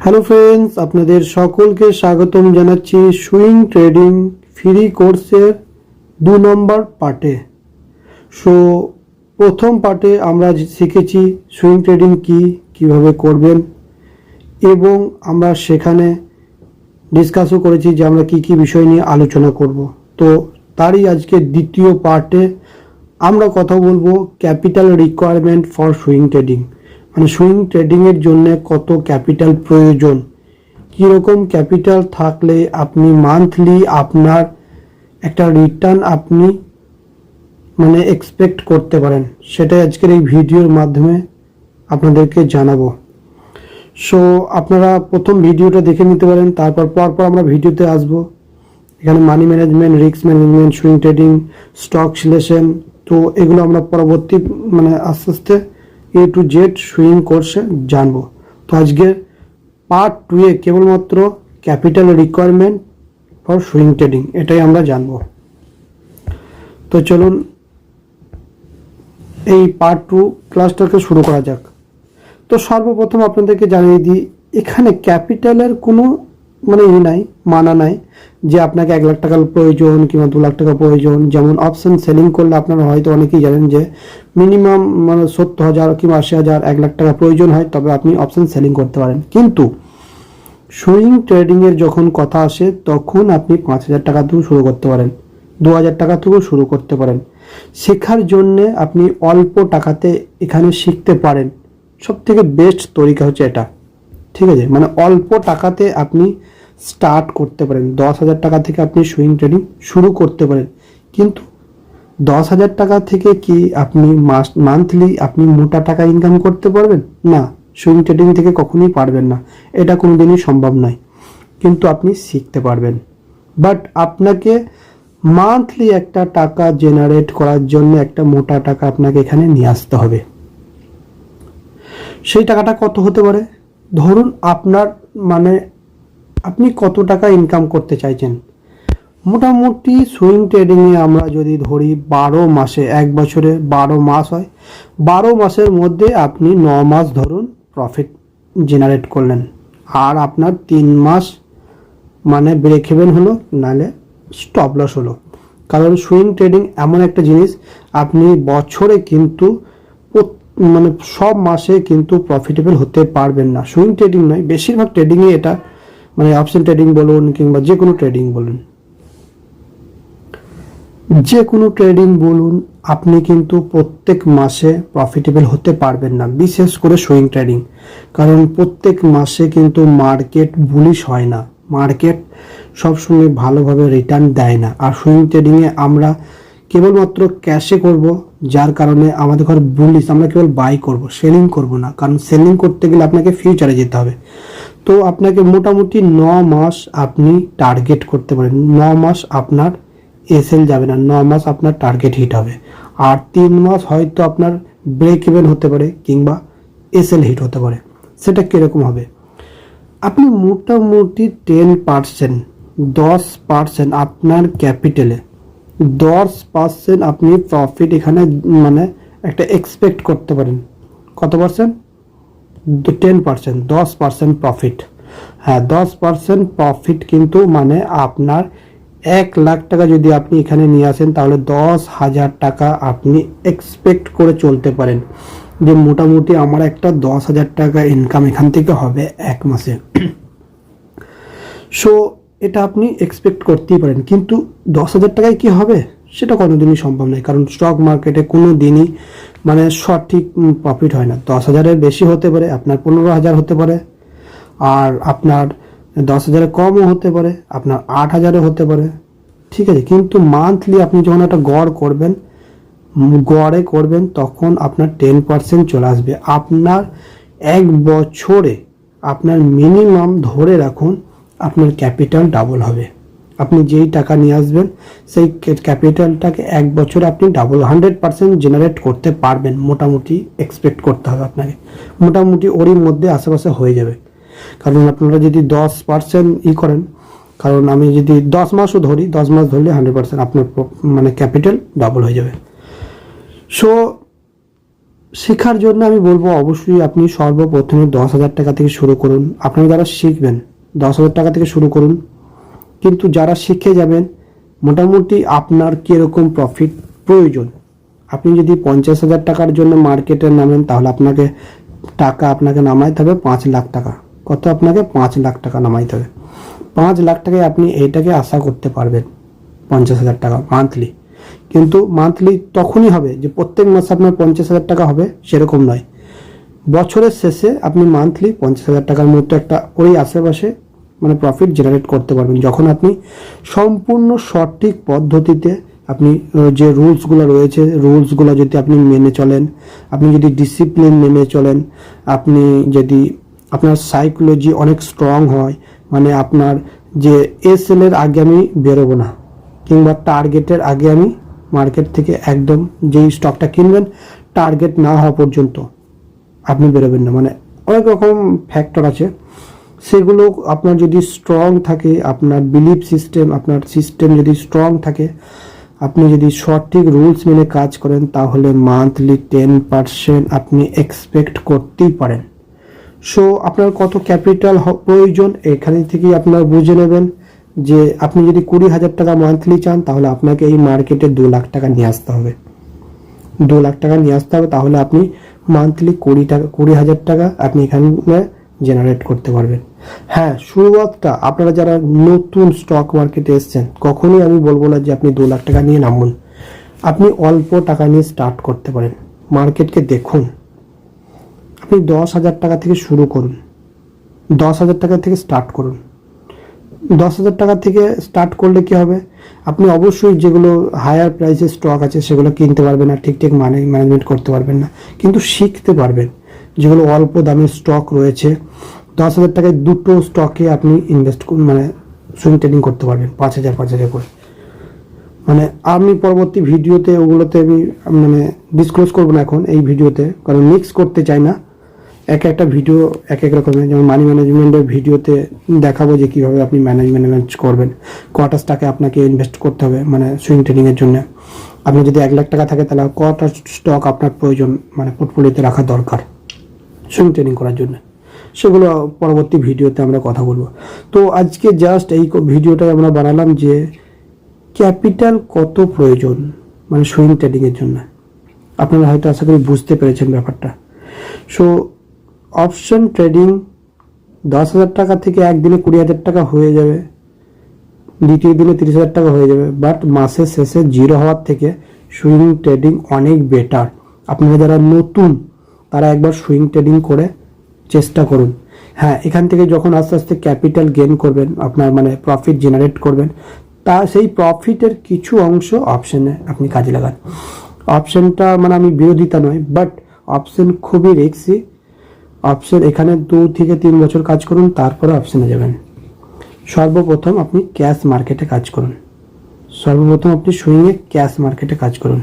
Hello friends আপনাদের সকলকে স্বাগতম জানাচ্ছি সুইং ট্রেডিং ফ্রি কোর্সের দু নম্বর পার্টে সো প্রথম পার্টে আমরা শিখেছি সুইং ট্রেডিং কি, কীভাবে করবেন, এবং আমরা সেখানে ডিসকাসও করেছি যে আমরা কি কি বিষয় নিয়ে আলোচনা করব। তো, তারই আজকে দ্বিতীয় পার্টে আমরা কথা বলব capital requirement for swing trading মানে সুইং ট্রেডিংয়ের জন্য কত ক্যাপিটাল প্রয়োজন? কীরকম ক্যাপিটাল থাকলে আপনি মান্থলি আপনার একটা রিটার্ন আপনি মানে এক্সপেক্ট করতে পারেন? সেটাই আজকের এই ভিডিওর মাধ্যমে আপনাদেরকে জানাব। সো আপনারা প্রথম ভিডিওটা দেখে নিতে পারেন, তারপর পরপর আমরা ভিডিওতে আসব। এখানে money management risk management swing trading stock selection তো এগুলো আমরা পরবর্তী মানে আস্তে আস্তে এ টু জেড সুইং কোর্সে জানব। তো আজকের পার্ট টুয়ে কেবলমাত্র capital requirement for swing trading এটাই আমরা জানব। তো চলুন, এই পার্ট টু ক্লাসটাকে শুরু করা যাক। তো সর্বপ্রথম আপনাদেরকে জানিয়ে দিই, এখানে ক্যাপিটালের কোনো মানে ই নাই, মানা নাই। যে আপনাকে এক লাখ টাকার প্রয়োজন কিংবা দু লাখ টাকা প্রয়োজন, যেমন অপশন সেলিং করলে আপনারা হয়তো অনেকেই জানেন যে মিনিমাম মানে সত্তর হাজার কিংবা আশি হাজার, এক লাখ টাকা প্রয়োজন হয়, তবে আপনি অপশন সেলিং করতে পারেন। কিন্তু সুইং ট্রেডিংয়ের যখন কথা আসে, তখন আপনি পাঁচ হাজার টাকা থেকেও শুরু করতে পারেন, দু হাজার টাকা থেকেও শুরু করতে পারেন। শেখার জন্যে আপনি অল্প টাকাতে এখানে শিখতে পারেন। সব থেকে বেস্ট তরিকা হচ্ছে এটা। ঠিক আছে? মানে অল্প টাকাতে আপনি স্টার্ট করতে পারেন। দশ হাজার টাকা থেকে আপনি সুইং ট্রেডিং শুরু করতে পারেন। কিন্তু দশ হাজার টাকা থেকে কি আপনি মাস মান্থলি আপনি মোটা টাকা ইনকাম করতে পারবেন? না সুইং ট্রেডিং থেকে কখনোই পারবেন না। এটা কোনোদিনই সম্ভব নয়। কিন্তু আপনি শিখতে পারবেন। বাট আপনাকে মান্থলি একটা টাকা জেনারেট করার জন্য একটা মোটা টাকা আপনাকে এখানে নিয়ে আসতে হবে। সেই টাকাটা কত হতে পারে? ধরুন আপনার মানে আপনি কত টাকা ইনকাম করতে চাইছেন? মোটামুটি সুইং ট্রেডিংয়ে আমরা যদি ধরি বারো মাসে, এক বছরে বারো মাস হয়, বারো মাসের মধ্যে আপনি ন মাস ধরুন প্রফিট জেনারেট করলেন। আর আপনার তিন মাস মানে ব্রেক হেভেন হলো, নাহলে স্টপ লস হলো। কারণ সুইং ট্রেডিং এমন একটা জিনিস, আপনি বছরে কিন্তু মানে সব মাসে কিন্তু প্রফিটেবল হতে পারবেন না। সুইং ট্রেডিং নয়, বেশিরভাগ ট্রেডিংয়ে এটা মানে অপশন ট্রেডিং বলুন কিংবা যে কোনো ট্রেডিং বলুন। যে কোনো ট্রেডিং বলুন, আপনি কিন্তু প্রত্যেক মাসে প্রফিটেবল হতে পারবেন না, বিশেষ করে সুইং ট্রেডিং কারণ প্রত্যেক মাসে কিন্তু মার্কেট বুলিশ হয় না। মার্কেট সবসময় ভালোভাবে রিটার্ন দেয় না। আর সুইং ট্রেডিংয়ে আমরা কেবলমাত্র ক্যাশে করব, যার কারণে আমাদের ঘর বুলিশ আমরা কেবল বাই করব সেলিং করব না। কারণ সেলিং করতে গেলে আপনাকে ফিউচারে যেতে হবে। তো আপনাকে মোটামুটি ন মাস আপনি টার্গেট করতে পারেন। ন মাস আপনার এসএল যাবে না, ন মাস আপনার টার্গেট হিট হবে। আর তিন মাস হয়তো আপনার ব্রেক ইভেন হতে পারে কিংবা এসএল হিট হতে পারে। সেটা কীরকম হবে? আপনি মোটামুটি টেন পার্সেন্ট দশ পার্সেন্ট আপনার ক্যাপিটালে দশ পার্সেন্ট আপনি প্রফিট এখানে মানে একটা এক্সপেক্ট করতে পারেন। কত পার্সেন্ট টেন পার্সেন্ট দশ পার্সেন্ট প্রফিট হ্যাঁ দশ পার্সেন্ট প্রফিট কিন্তু মানে আপনার এক লাখ টাকা যদি আপনি এখানে নিয়ে আসেন, তাহলে দশ হাজার টাকা আপনি এক্সপেক্ট করে চলতে পারেন। যে মোটামুটি আমার একটা দশ হাজার টাকা ইনকাম এখান থেকে হবে এক মাসে। সো এটা আপনি এক্সপেক্ট করতেই পারেন। কিন্তু দশ হাজার টাকায় কি হবে? সেটা কোনোদিনই সম্ভব নয়, কারণ স্টক মার্কেটে কোনো দিনই মানে সঠিক প্রফিট হয় না। দশ হাজারের বেশি হতে পারে, আপনার পনেরো হাজার হতে পারে, আর আপনার দশ হাজারের কমও হতে পারে, আপনার আট হাজারও হতে পারে। ঠিক আছে, কিন্তু মান্থলি আপনি যখন একটা গড় করবেন গড়ে করবেন, তখন আপনার টেন পার্সেন্ট চলে আসবে। আপনার এক বছরে আপনার মিনিমাম ধরে রাখুন, আপনার ক্যাপিটাল ডাবল হবে। আপনি যেই টাকা নিয়ে আসবেন, সেই ক্যাপিটালটাকে এক বছরে আপনি ডাবল হান্ড্রেড পার্সেন্ট জেনারেট করতে পারবেন, মোটামুটি এক্সপেক্ট করতে হবে আপনাকে। মোটামুটি ওরই মধ্যে আশেপাশে হয়ে যাবে। কারণ আপনারা যদি দশ পার্সেন্ট ই করেন, কারণ আমি যদি দশ মাসও ধরি, দশ মাস ধরলে হান্ড্রেড পার্সেন্ট আপনার মানে ক্যাপিটাল ডাবল হয়ে যাবে। সো শেখার জন্য আমি বলব অবশ্যই আপনি সর্বপ্রথমে দশ হাজার টাকা থেকে শুরু করুন। আপনারা যারা শিখবেন, দশ হাজার টাকা থেকে শুরু করুন। কিন্তু যারা শিখে যাবেন, মোটামুটি আপনার কীরকম প্রফিট প্রয়োজন? আপনি যদি পঞ্চাশ হাজার টাকার জন্য মার্কেটে নামেন, তাহলে আপনাকে টাকা আপনাকে নামাইতে হবে পাঁচ লাখ টাকা। কত আপনাকে? পাঁচ লাখ টাকা নামাইতে হবে। পাঁচ লাখ টাকায় আপনি এইটাকে আশা করতে পারবেন, পঞ্চাশ হাজার টাকা মান্থলি কিন্তু মান্থলি তখনই হবে যে প্রত্যেক মাসে আপনার পঞ্চাশ হাজার টাকা হবে, সেরকম নয়। বছরের শেষে আপনি মান্থলি পঞ্চাশ হাজার টাকার মতো একটা ওই আশেপাশে মানে প্রফিট জেনারেট করতে পারবেন। যখন আপনি সম্পূর্ণ সঠিক পদ্ধতিতে আপনি যে রুলসগুলো রয়েছে রুলসগুলো যদি আপনি মেনে চলেন, আপনি যদি ডিসিপ্লিন মেনে চলেন, আপনি যদি আপনার সাইকোলজি অনেক স্ট্রং হয় মানে আপনার যে এস এর আগে আমি বেরোবো না, কিংবা টার্গেটের আগে আমি মার্কেট থেকে একদম যেই স্টকটা কিনবেন টার্গেট না হওয়া পর্যন্ত আপনি বেরোবেন না। মানে অনেক রকম ফ্যাক্টর আছে। সেগুলো আপনার যদি স্ট্রং থাকে, আপনার বিলিফ সিস্টেম আপনার সিস্টেম যদি স্ট্রং থাকে, আপনি যদি সঠিক রুলস মেনে কাজ করেন, তাহলে মান্থলি টেন পার্সেন্ট আপনি এক্সপেক্ট করতেই পারেন। সো আপনার কত ক্যাপিটাল প্রয়োজন, এখানে থেকেই আপনার বুঝে নেবেন যে আপনি যদি কুড়ি হাজার টাকা মান্থলি চান, তাহলে আপনাকে এই মার্কেটে দু লাখ টাকা নিয়ে আসতে হবে। দু লাখ টাকা নিয়ে আসতে হবে, তাহলে আপনি মান্থলি কুড়ি টাকা, কুড়ি হাজার টাকা আপনি এখানে জেনারেট করতে পারবেন। হ্যাঁ শুরুয়াতটা আপনারা যারা নতুন স্টক মার্কেটে এসছেন, কখনোই আমি বলব না যে আপনি দু লাখ টাকা নিয়ে নামুন। আপনি অল্প টাকা নিয়ে স্টার্ট করতে পারেন। মার্কেটকে দেখুন। আপনি দশ হাজার টাকা থেকে শুরু করুন। দশ হাজার টাকা থেকে স্টার্ট করুন। দশ হাজার টাকা থেকে স্টার্ট করলে কি হবে? আপনি অবশ্যই যেগুলো হায়ার প্রাইসের স্টক আছে, সেগুলো কিনতে পারবেন না। ঠিকঠাক মানে ম্যানেজমেন্ট করতে পারবেন না। কিন্তু শিখতে পারবেন। যেগুলো অল্প দামের স্টক রয়েছে, দশ হাজার টাকায় দুটো স্টকে আপনি ইনভেস্ট মানে সুইং ট্রেডিং করতে পারবেন, পাঁচ হাজার পাঁচ হাজার করে। মানে আমি পরবর্তী ভিডিওতে ওগুলোতে আমি মানে ডিসক্লোজ করব না এখন এই ভিডিওতে, কারণ মিক্স করতে চাই না। এক একটা ভিডিও, এক এক রকমের, যেমন মানি ম্যানেজমেন্টের ভিডিওতে দেখাবো যে কীভাবে আপনি ম্যানেজমেন্ট ম্যানেজ করবেন, কটা স্টকে আপনাকে ইনভেস্ট করতে হবে মানে সুইং ট্রেডিংয়ের জন্য। আপনার যদি এক লাখ টাকা থাকে, তাহলে কটা স্টক আপনার প্রয়োজন মানে পোর্টফোলিওতে রাখা দরকার। সুইং ট্রেডিং করার জন্য। সেগুলো পরবর্তী ভিডিওতে আমরা কথা বলব। তো আজকে জাস্ট এই ভিডিওটাই আমরা বানালাম যে ক্যাপিটাল কত প্রয়োজন মানে সুইং ট্রেডিংয়ের জন্য। আপনারা হয়তো আশা করি বুঝতে পেরেছেন ব্যাপারটা। সো অপশন ট্রেডিং দশ হাজার টাকা থেকে একদিনে কুড়ি হাজার টাকা হয়ে যাবে, দ্বিতীয় দিনে তিরিশ হাজার টাকা হয়ে যাবে বাট মাসের শেষে জিরো হওয়ার থেকে সুইং ট্রেডিং অনেক বেটার আপনারা যারা নতুন তারা একবার সুইং ট্রেডিং করে চেষ্টা করুন। হ্যাঁ এখান থেকে যখন আস্তে আস্তে ক্যাপিটাল গেন করবেন, আপনার মানে প্রফিট জেনারেট করবেন, তা সেই প্রফিটের কিছু অংশ অপশানে আপনি কাজে লাগান। অপশানটা মানে আমি বিরোধিতা নয় বাট অপশান খুবই রিক্সি অপশন এখানে দু থেকে তিন বছর কাজ করুন, তারপরে অপশানে যাবেন। সর্বপ্রথম আপনি ক্যাশ মার্কেটে কাজ করুন। সর্বপ্রথম আপনি সুইংয়ে ক্যাশ মার্কেটে কাজ করুন।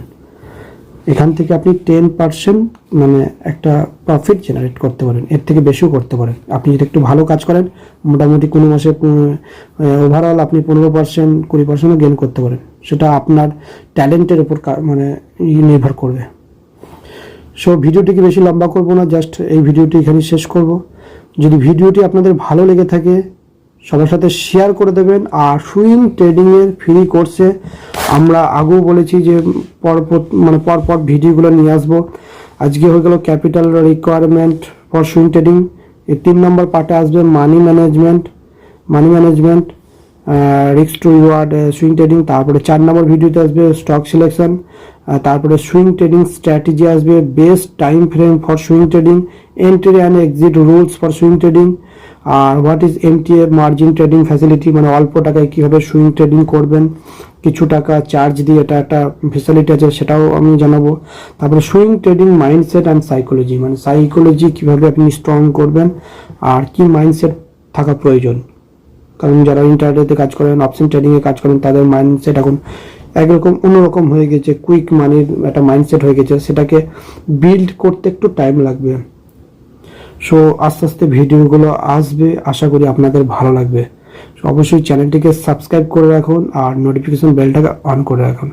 এখান থেকে আপনি টেন পার্সেন্ট মানে একটা প্রফিট জেনারেট করতে পারেন, এর থেকে বেশিও করতে পারেন। আপনি যদি একটু ভালো কাজ করেন, মোটামুটি কোনো মাসে ওভারঅল আপনি পনেরো পার্সেন্ট কুড়ি পার্সেন্টও গেন করতে পারেন। সেটা আপনার ট্যালেন্টের উপর মানে নির্ভর করবে। সো ভিডিওটিকে বেশি লম্বা করব না জাস্ট এই ভিডিওটি এখানে শেষ করব। যদি ভিডিওটি আপনাদের ভালো লেগে থাকে সবার সাথে শেয়ার করে দেবেন। আর সুইং ট্রেডিংয়ের ফ্রি কোর্সে আমরা আগেও বলেছি যে পর পর- মানে পর পর ভিডিওগুলো নিয়ে আসব। আজকে হয়ে গেল capital requirement for swing trading এই তিন নম্বর পার্টে আসবে মানি ম্যানেজমেন্ট মানি ম্যানেজমেন্ট রিক্স টু রিওয়ার্ড সুইং ট্রেডিং তারপরে চার নম্বর ভিডিওতে আসবে স্টক সিলেকশন তারপরে সুইং ট্রেডিং স্ট্র্যাটেজি আসবে। Best time frame for swing trading entry and exit rules for swing trading R what is MTA margin trading facility মানে অল্প টাকায় কীভাবে সুইং ট্রেডিং করবেন? কিছু টাকা চার্জ দিয়ে এটা একটা ফেসিলিটি আছে, সেটাও আমি জানাব। তারপরে swing trading mindset and psychology মানে সাইকোলজি কীভাবে আপনি স্ট্রং করবেন আর কি মাইন্ডসেট থাকা প্রয়োজন। কারণ যারা ইন্টারনেটে কাজ করেন অপশন ট্রেডিংয়ে কাজ করেন, তাদের মাইন্ডসেট এখন একরকম, অন্যরকম হয়ে গেছে। কুইক মানির একটা মাইন্ডসেট হয়ে গেছে। সেটাকে বিল্ড করতে একটু টাইম লাগবে। সো আস্তে আস্তে ভিডিওগুলো আসবে। আশা করি আপনাদের ভালো লাগবে। অবশ্যই চ্যানেলটিকে সাবস্ক্রাইব করে রাখুন আর নোটিফিকেশন বেলটাকে অন করে রাখুন।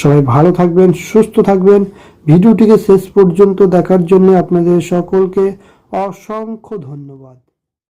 সবাই ভালো থাকবেন, সুস্থ থাকবেন। ভিডিওটিকে শেষ পর্যন্ত দেখার জন্য আপনাদের সকলকে অসংখ্য ধন্যবাদ।